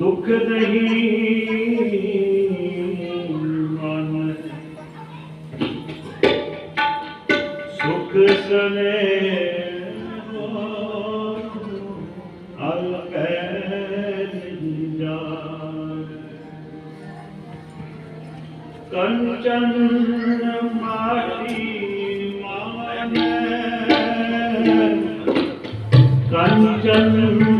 ਦੁੱਖ ਮੈਂ ਨਹੀਂ ਮਨ। ਸੁਖ ਸਨੇ ਅਲਕੈ ਨਿਜਾਨ ਕੰਚਨ ਮਾਰੀ ਮਾਮੈ ਕੰਚਨ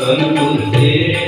संकुल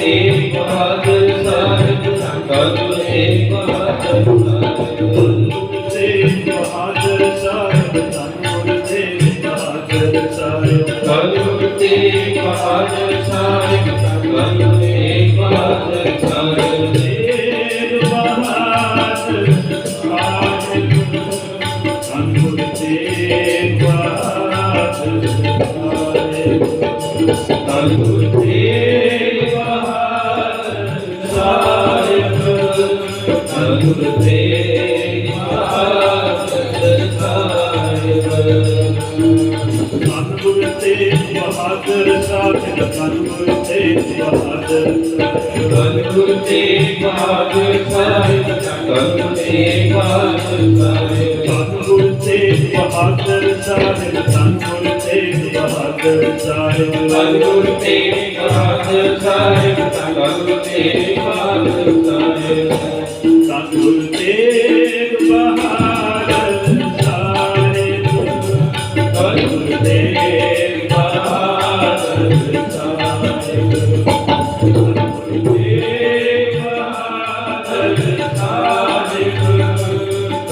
ਸੇਵ ਮਹਾਦ ਸਾਹਿਬ ਸਤਿਗੁਰ ਸੇਵ ਮਹਾਦ ਸਾਹਿਬ ਸੇਵ ਮਹਾਦ ਸਾਹਿਬ ਸਤਿਗੁਰ ਸੇਵ ਮਹਾਦ ਸਾਹਿਬ ਸਤਿਗੁਰ ਸੇਵ ਮਹਾਦ ਸਾਹਿਬ ਸਤਿਗੁਰ ਸੇਵ ਮਹਾਦ ਸਾਹਿਬ ਸੇਵ ਮਹਾਦ ਸਾਹਿਬ ਸਤਿਗੁਰ ਸੇਵ ਮਹਾਦ ਸਾਹਿਬ ਸਤਿਗੁਰ ਸੇਵ ਬਹਾਦਰ ਸਾਹਿਬ ਸਤਿਗੁਰ ਤੇ ਬਹਾਦਰ ਸਤਿਗੁਰ ਤੇ ਬਹਾਦਰ ਸਾਹਿਬ ਸਤਿਗੁਰ ਤੇ ਬਹਾਦਰ ਸਾਹਿਬ ਸਤਿਗੁਰ ਤੇ ਬਹਾਦਰ ਸਾਹਿਬ ਸਤਿਗੁਰ ਤੇ ਬਹਾਦਰ ਸਾਹਿਬ ਸਤਿਗੁਰ ਤੇ ਬਹਾਦਰ ਸਾਹਿਬ